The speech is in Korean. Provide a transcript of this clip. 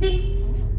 네.